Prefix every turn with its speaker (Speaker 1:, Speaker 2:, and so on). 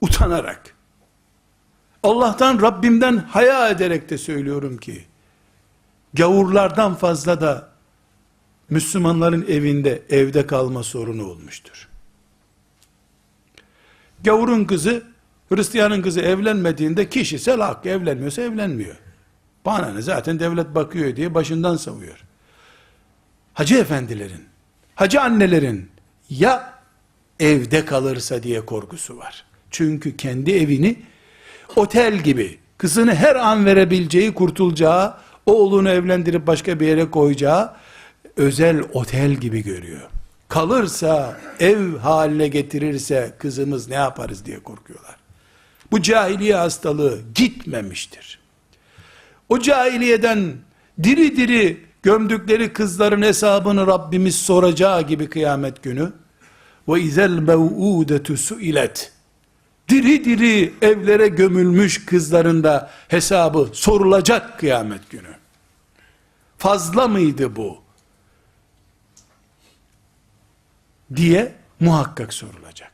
Speaker 1: utanarak, Allah'tan Rabbimden haya ederek de söylüyorum ki, gavurlardan fazla da Müslümanların evinde evde kalma sorunu olmuştur. Gavurun kızı, Hristiyanın kızı evlenmediğinde kişisel hak evlenmiyorsa evlenmiyor. Bana ne zaten devlet bakıyor diye başından savuyor. Hacı efendilerin, hacı annelerin ya evde kalırsa diye korkusu var. Çünkü kendi evini otel gibi kızını her an verebileceği, kurtulacağı, oğlunu evlendirip başka bir yere koyacağı özel otel gibi görüyor. Kalırsa, ev haline getirirse kızımız ne yaparız diye korkuyorlar. Bu cahiliye hastalığı gitmemiştir. O cahiliyeden diri diri gömdükleri kızların hesabını Rabbimiz soracağı gibi kıyamet günü ve izel mev'udetu suilet diri diri evlere gömülmüş kızların da hesabı sorulacak kıyamet günü. Fazla mıydı bu? diye muhakkak sorulacak.